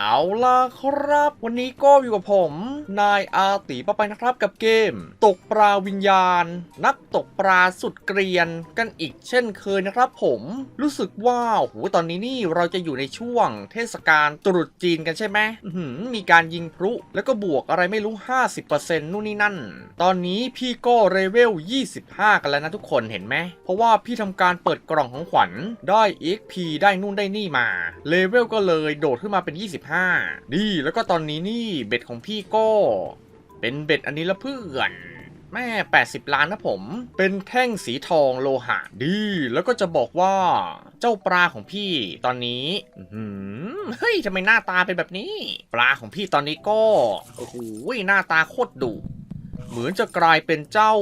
เอาล่ะครับ วันนี้ก็อยู่กับผม นายอาติปะไปนะครับกับเกม ตกปลาวิญญาณ นักตกปลาสุดเกรียนกันอีกเช่นเคยนะครับผมรู้สึกว่าโอ้โหตอนนี้นี่เราจะอยู่ในช่วงเทศกาลตรุษจีนกันใช่ไหมหือมีการยิงพลุแล้วก็บวกอะไรไม่รู้ 50%นู่นนี่นั่น ตอนนี้พี่ก็เลเวล 25 กันแล้วนะทุกคนเห็นไหมเพราะว่าพี่ทำการเปิดกล่องของขวัญได้ XP ได้นู่นได้นี่มาเลเวลก็เลยโดดขึ้นมาเป็น 25นี่แล้วก็ตอนนี้นี่เบ็ดของพี่ก็ เป็นเบ็ดอันนี้ละเพื่อน แม่ 80 ล้านนะผม เป็นแท่งสีทองโลหะดี แล้วก็จะบอกว่า เจ้าปลาของพี่ตอนนี้เฮ้ยทำไมหน้าตาเป็นแบบนี้ ปลาของพี่ตอนนี้ก็โอ้โหหน้าตาโคตรดุเหมือนจะกลายเป็นเจ้า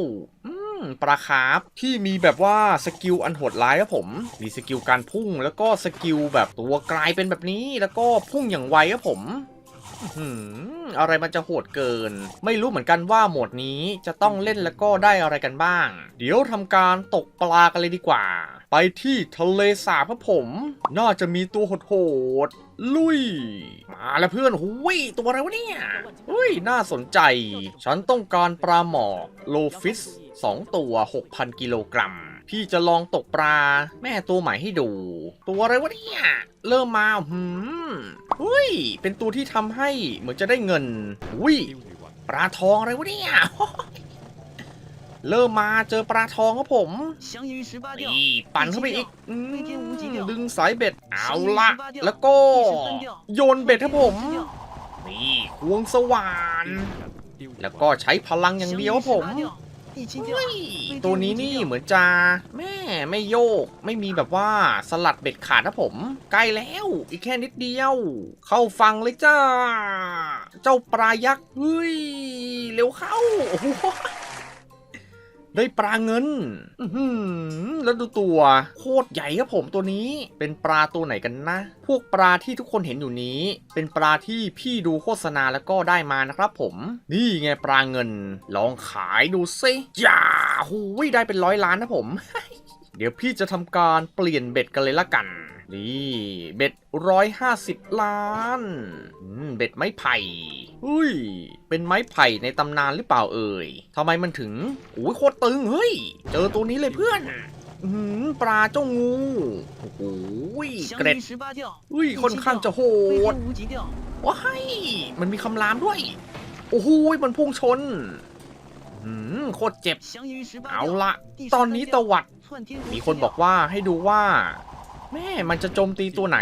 อื ปลาคาร์ฟที่มีแบบว่าสกิลอันโหดร้ายครับผม มีสกิลการพุ่งแล้วก็สกิลแบบตัวกลายเป็นแบบนี้ แล้วก็พุ่งอย่างไวครับผม อื้อหืออะไรมันจะโหดเกิน ไม่รู้เหมือนกันว่าโหมดนี้จะต้องเล่นแล้วก็ได้อะไรกันบ้าง เดี๋ยวทำการตกปลากันเลยดีกว่า ไปที่ทะเลสาบครับผม น่าจะมีตัวโหดๆลุย มาแล้วเพื่อนหุยตัวอะไรวะเนี่ยอุ้ยน่าสนใจ ฉันต้องการปลาหมอกโลฟิส 2 ตัว 6,000 กิโลกรัม พี่จะลองตกปลาแม่ตัวใหม่ให้ดู ตัวอะไรวะเนี่ย เริ่มมาหืมหุ้ย เป็นตัวที่ทำให้เหมือนจะได้เงินอุ้ยปลาทองอะไรวะเนี่ยเริ่มมาเจอปลาทองครับผมนี่ปั่นเข้าไปอีกดึงสายเบ็ด เอาละแล้วก็ โยนเบ็ดครับผม นี่ควงสว่าน แล้วก็ใช้พลังอย่างเดียวครับผม อีชิ้นเดียวตัวนี้นี่เหมือนจะแม่ไม่โยก ไม่มีแบบว่าสลัดเบ็ดขาดนะผม ใกล้แล้ว อีกแค่นิดเดียว เข้าฟังเลยจ้า เจ้าปลายักษ์เฮ้ยเร็วเข้า ได้ปลาเงินอื้อหือแล้วดูตัว โคตรใหญ่ครับผมตัวนี้ เป็นปลาตัวไหนกันนะ พวกปลาที่ทุกคนเห็นอยู่นี้ เป็นปลาที่พี่ดูโฆษณาแล้วก็ได้มานะครับผม นี่ไงปลาเงิน ลองขายดูซิอย่าหูยได้เป็นร้อยล้านนะผม เดี๋ยวพี่จะทำการเปลี่ยนเบ็ดกันเลยละกัน นี่เบ็ดร้อยห้าสิบล้านเบ็ดไม้ไผ่เฮ้ย เป็นไม้ไผ่ในตำนานหรือเปล่าเอ่ยทำไมมันถึงโอ้ยโคตรตึงเฮ้ย เจอตัวนี้เลยเพื่อนปลาเจ้างู โอ้โหเกร็ดเฮ้ยค่อนข้างจะโหดว้ายมันมีคำรามด้วย โอ้โหมันพุ่งชนโคตรเจ็บ เอาละ ตอนนี้ตะวัด มีคนบอกว่าให้ดูว่า แม่มันจะโจมตีตัวไหน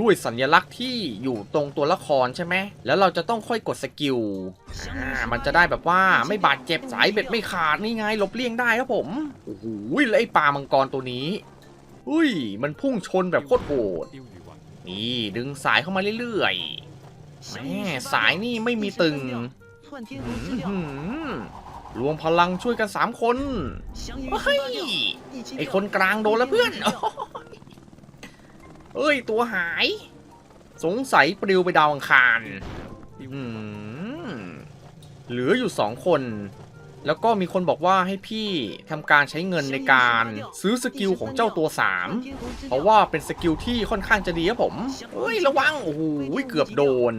ด้วยสัญลักษณ์ที่อยู่ตรงตัวละครใช่ไหมแล้วเราจะต้องค่อยกดสกิลอ่ามันจะได้แบบว่าไม่บาดเจ็บสายเบ็ดไม่ขาดนี่ไงหลบเลี่ยงได้ครับผมโอ้โหแล้วไอ้ปลามังกรตัวนี้อุ้ย มันพุ่งชนแบบโคตรโหดนี่ดึงสายเข้ามาเรื่อยๆแม่สายนี่ไม่มีตึง รวมพลังช่วยกันสามคนเฮ้ยไอคนกลางโดนแล้วเพื่อนเอ้ย ตัวหาย สงสัยปลิวไปดาวอังคารเหลืออยู่สองคน แล้วก็มีคนบอกว่าให้พี่ทำการใช้เงินในการซื้อสกิลของเจ้าตัวสามเพราะว่าเป็นสกิลที่ค่อนข้างจะดีครับผมเฮ้ย ระวัง โอ้โหเกือบโดน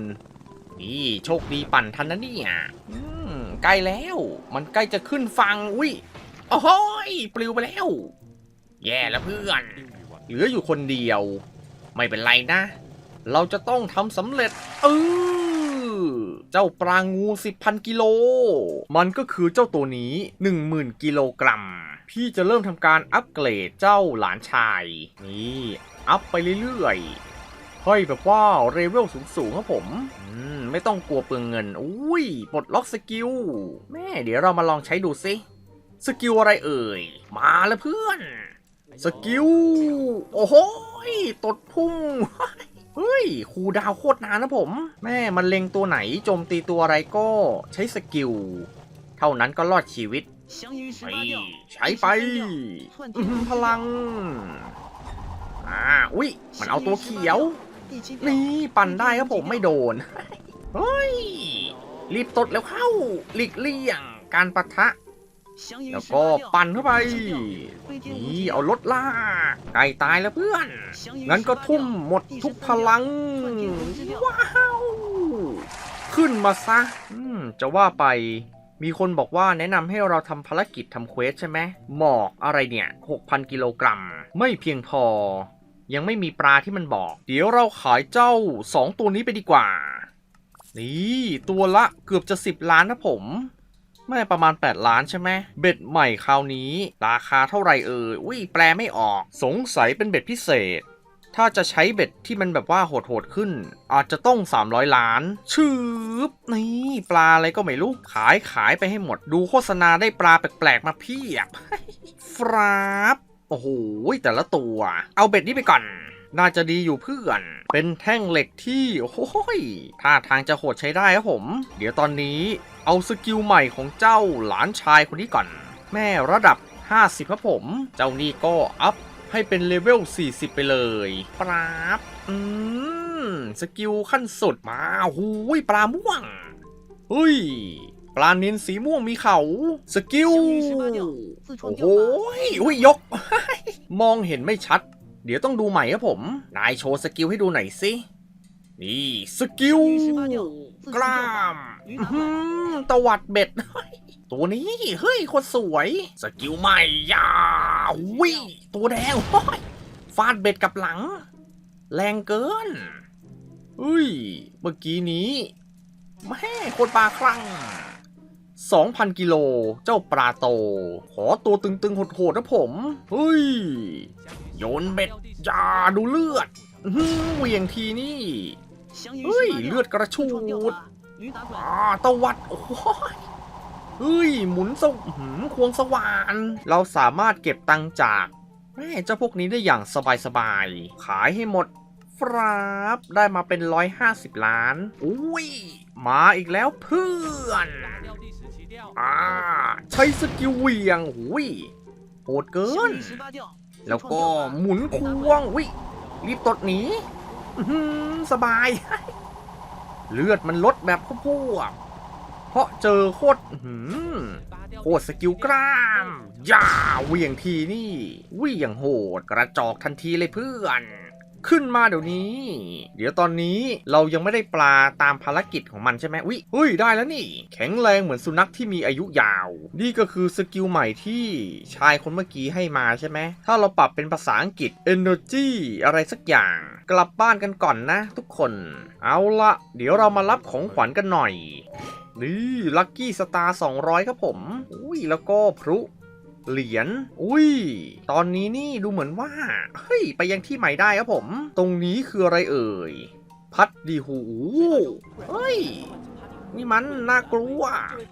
นี่โชคดีปั่นทันนะเนี่ย ใกล้แล้ว มันใกล้จะขึ้นฟังอุ้ยโอ้โหยปลิวไปแล้ว แย่แล้วเพื่อน เหลืออยู่คนเดียว ไม่เป็นไรนะ เราจะต้องทำสำเร็จ เออ เจ้าปลางูสิบพันกิโล มันก็คือเจ้าตัวนี้หนึ่งหมื่นกิโลกรัม พี่จะเริ่มทำการอัปเกรดเจ้าหลานชาย นี่ อัพไปเรื่อยๆ ค่อยแบบว่าเรเวลสูงๆครับผม อืม ไม่ต้องกลัวเปลืองเงิน อุ้ย ปลดล็อกสกิล แม่ เดี๋ยวเรามาลองใช้ดูสิ สกิลอะไรเอ่ย มาแล้วเพื่อน สกิล โอ้โหตดพุ่ง เฮ้ย คูดาวโคตรนานนะผม แม่ มันเล็งตัวไหน โจมตีตัวอะไรก็ใช้สกิล เท่านั้นก็รอดชีวิต ใช้ไป พลัง อ่า อุ้ย มันเอาตัวเขียวนี่ ปั่นได้ครับผมไม่โดน ฮ้ย รีบตดแล้วเข้าหลีกเลี่ยงการปะทะ แล้วก็ปั่นเข้าไป นี่เอารถลากไก่ตายแล้วเพื่อน งั้นก็ทุ่มหมดทุกพลัง ว้าว ขึ้นมาซะจะว่าไปมีคนบอกว่าแนะนำให้เราทำภารกิจทำเควสใช่ไหม หมอกอะไรเนี่ย 6,000 กิโลกรัม ไม่เพียงพอ ยังไม่มีปลาที่มันบอก เดี๋ยวเราขายเจ้า 2 ตัวนี้ไปดีกว่า นี่ตัวละเกือบจะ 10 ล้านนะผม ไม่ประมาณ 8 ล้านใช่ไหมเบ็ดใหม่คราวนี้ ราคาเท่าไหร่เอ่ยอุ้ยแปลไม่ออก สงสัยเป็นเบ็ดพิเศษ ถ้าจะใช้เบ็ดที่มันแบบว่าโหดๆขึ้น อาจจะต้อง 300 ล้าน ชืบนี่ปลาอะไรก็ไม่รู้ ขายขายไปให้หมด ดูโฆษณาได้ปลาแปลกๆมาเพียบฟราบโอ้โหแต่ละตัว เอาเบ็ดนี้ไปก่อน น่าจะดีอยู่เพื่อน เป็นแท่งเหล็กที่โอ้โหยท่าทางจะโหดใช้ได้ครับผม เดี๋ยวตอนนี้เอาสกิลใหม่ของเจ้าหลานชายคนนี้ก่อน แม่ระดับ 50 ครับผม เจ้านี่ก็อัพให้เป็นเลเวล 40 ไปเลยปราบอืม สกิลขั้นสุดมาหูยปลาม่วงเฮ้ยปลานินสีม่วงมีเขา สกิล โอ้โหยอุ้ยยก มองเห็นไม่ชัด เดี๋ยวต้องดูใหม่ครับผม นายโชว์สกิลให้ดูหน่อยสินี่สกิลกล้ามหือตวัดเบ็ด ตัวนี้ เฮ้ยคนสวย สกิลใหม่ยาวิตัวแดงฟาดเบ็ดกับหลัง แรงเกินเฮ้ย เมื่อกี้นี้แม่คนปลาคลั่ง 2,000 กิโล เจ้าปลาโต ขอตัวตึงๆโหดๆนะผม เฮ้ย โยนเบ็ดอยาดูเลือดหือเหวี่ยงทีนี่ เฮ้ย เลือดกระชูดอ่าตะวัด โอ้ยเฮ้ย หมุนสวหืมควงสว่าน เราสามารถเก็บตังจากแม่เจ้าพวกนี้ได้อย่างสบายๆ ขายให้หมดฟราบได้มาเป็น 150 ล้าน อุ้ย มาอีกแล้วเพื่อน อ่าใช้สกิลเหวียงหุยโหดเกิน แล้วก็หมุนควงวิรีบตดหนีอื้อหือสบาย เลือดมันลดแบบพวกเพราะเจอโคตรอื้อหือโคตรสกิลกล้ามอย่าเหวี่ยงทีนี่เหวี่ยงโหดกระจอกทันทีเลยเพื่อน ขึ้นมาเดี๋ยวนี้ เดี๋ยวตอนนี้เรายังไม่ได้ปลาตามภารกิจของมันใช่ไหมวิเฮ้ยได้แล้วนี่ แข็งแรงเหมือนสุนัขที่มีอายุยาว นี่ก็คือสกิลใหม่ที่ชายคนเมื่อกี้ให้มาใช่ไหม ถ้าเราปรับเป็นภาษาอังกฤษ energy อะไรสักอย่าง กลับบ้านกันก่อนนะ ทุกคน เอาละเดี๋ยวเรามารับของขวัญกันหน่อย นี่ลัคกี้สตาร์200 ครับผม อุ้ยแล้วก็พลุ เหรียญ อุ้ย ตอนนี้นี่ดูเหมือนว่า เฮ้ย ไปยังที่ใหม่ได้ครับผม ตรงนี้คืออะไรเอ่ย พัดดีหู เฮ้ย นี่มันน่ากลัว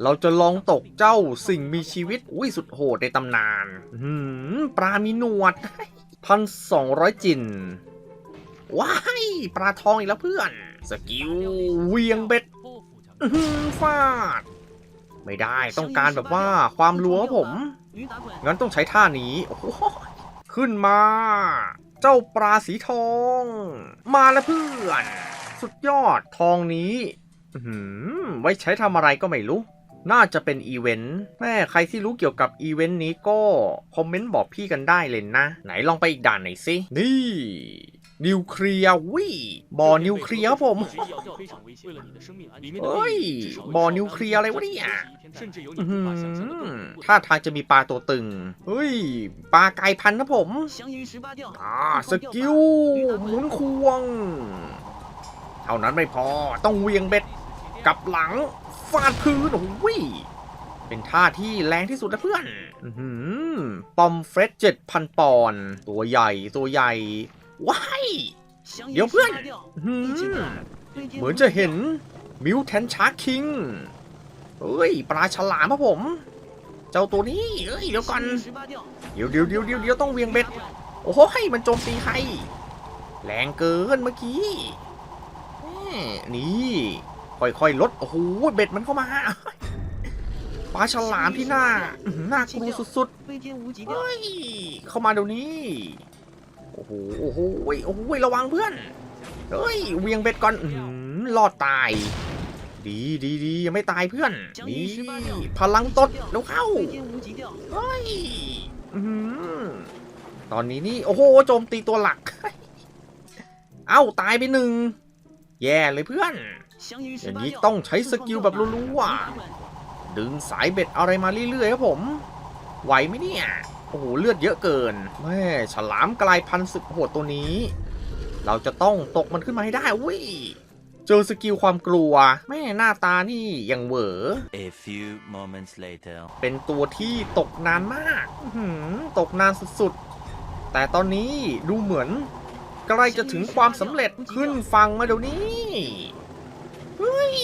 เราจะลองตกเจ้าสิ่งมีชีวิต อุ้ยสุดโหดในตำนาน หืม ปลามีหนวดพันสองร้อยจิน ว้าย ปลาทองอีกแล้วเพื่อน สกิลเวียงเบ็ดฟาด ไม่ได้ต้องการแบบว่าความรัวผม งั้นต้องใช้ท่านี้โอ้โหขึ้นมา เจ้าปลาสีทอง มาแล้วเพื่อน สุดยอดทองนี้ไว้ใช้ทำอะไรก็ไม่รู้ น่าจะเป็นอีเวนต์แม่ใครที่รู้เกี่ยวกับอีเวนต์นี้ก็ คอมเมนต์บอกพี่กันได้เลยนะ ไหนลองไปอีกด่านหน่อยสิ นี่ นิวเคลียร์วิบ่อนิวเคลียร์ครับผมเฮ้ยบ่อนิวเคลียร์อะไรวะเนี่ยอื้อหือท่าทางจะมีปลาตัวตึงเฮ้ยปลากายพันธุ์นะผมอ่าสกิลหมุนควงเท่านั้นไม่พอต้องเวียงเบ็ดกลับหลังฟาดพื้นโอ้ยเป็นท่าที่แรงที่สุดนะเพื่อนอื้อหือปอมเฟรชเจ็ดพันปอนด์ตัวใหญ่ ตัวใหญ่ ว้ายเดี๋ยวเพื่อนอื้อหือเหมือนจะเห็นมิวแทนชาร์คคิงเฮ้ย ปลาฉลามครับผม เจ้าตัวนี้เอ้ยเดี๋ยวก่อนเดี๋ยวเดี๋ยวเดี๋ยวเดี๋ยวเดี๋ยวต้องเวียงเบ็ด โอ้โหมันโจมตีใครแรงเกินเมื่อกี้แม่นี่ ค่อยๆ ลด โอ้โห เบ็ดมันเข้ามา ปลาฉลามที่หน้าอื้อหือน่ากลัวสุดๆ เฮ้ย เข้ามาเดี๋ยวนี้ โอ้โหโอ้โหโอ้โหระวังเพื่อนเฮ้ยเวียงเบ็ดก่อนรอดตาย ดีดีดียังไม่ตายเพื่อนนี่พลังตดแล้วเข้าเฮ้ยตอนนี้นี่โอ้โหโจมตีตัวหลัก เอ้าตายไปหนึ่งแย่เลยเพื่อนอย่างนี้ต้องใช้สกิลแบบรัวะดึงสายเบ็ดอะไรมาเรื่อยๆครับผม ไหวไหมเนี่ย โอ้โหเลือดเยอะเกินแม่ฉลามกลายพันธุ์ศึกโหดตัวนี้ เราจะต้องตกมันขึ้นมาให้ได้เว้ยเจอสกิลความกลัวแม่หน้าตานี่ยังเหวอ A few moments later. เป็นตัวที่ตกนานมากอื้อหือตกนานสุดๆ แต่ตอนนี้ดูเหมือนใกล้จะถึงความสำเร็จขึ้นฟังมาเดี๋ยวนี้เฮ้ย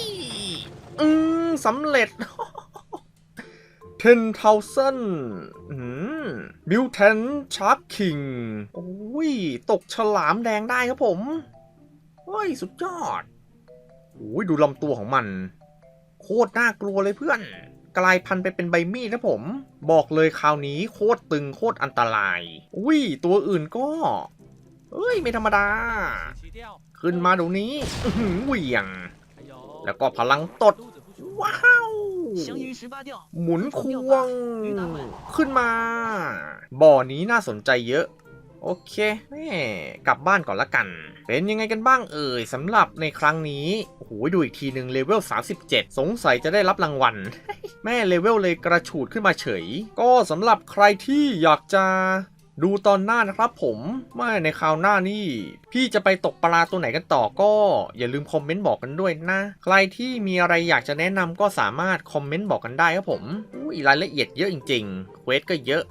อืมสำเร็จ10,000อืม บิวเทนชาร์คคิงโอ้ย ตกฉลามแดงได้ครับผมเฮ้ย สุดยอดโอ้ยดูลำตัวของมัน โคตรน่ากลัวเลยเพื่อน กลายพันธุ์ไปเป็นใบมีดนะผม บอกเลยคราวนี้โคตรตึงโคตรอันตรายอุ้ย ตัวอื่นก็เฮ้ย ไม่ธรรมดา ขึ้นมาเดี๋ยวนี้เหวี่ยง แล้วก็พลังตด ว้าว หมุนควง ขึ้นมา บ่อนี้น่าสนใจเยอะ โอเคแม่กลับบ้านก่อนละกัน เป็นยังไงกันบ้างเอ่ยสำหรับในครั้งนี้โอ้โหดูอีกทีหนึ่งเลเวล 37 สงสัยจะได้รับรางวัล แม่เลเวลเลยกระฉูดขึ้นมาเฉย ก็สำหรับใครที่อยากจะดูตอนหน้านะครับผมไม่ในคราวหน้านี่ พี่จะไปตกปลาตัวไหนกันต่อก็อย่าลืมคอมเมนต์บอกกันด้วยนะ ใครที่มีอะไรอยากจะแนะนำก็สามารถคอมเมนต์บอกกันได้ครับผมอุ้ยรายละเอียดเยอะจริงๆเควสก็เยอะ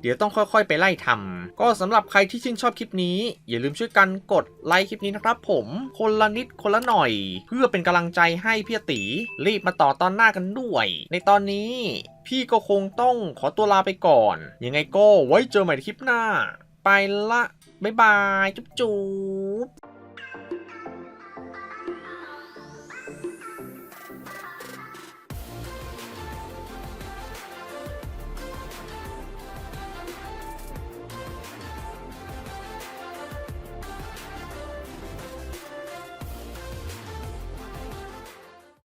เดี๋ยวต้องค่อยๆ ไปไล่ทำก็สำหรับใครที่ชื่นชอบคลิปนี้ อย่าลืมช่วยกันกดไลค์คลิปนี้นะครับผม คนละนิดคนละหน่อย เพื่อเป็นกำลังใจให้พี่ตีรีบมาต่อตอนหน้ากันด้วย ในตอนนี้ พี่ก็คงต้องขอตัวลาไปก่อน ยังไงก็ไว้เจอใหม่ในคลิปหน้า ไปละ บ๊ายบาย จุ๊บจุ๊บ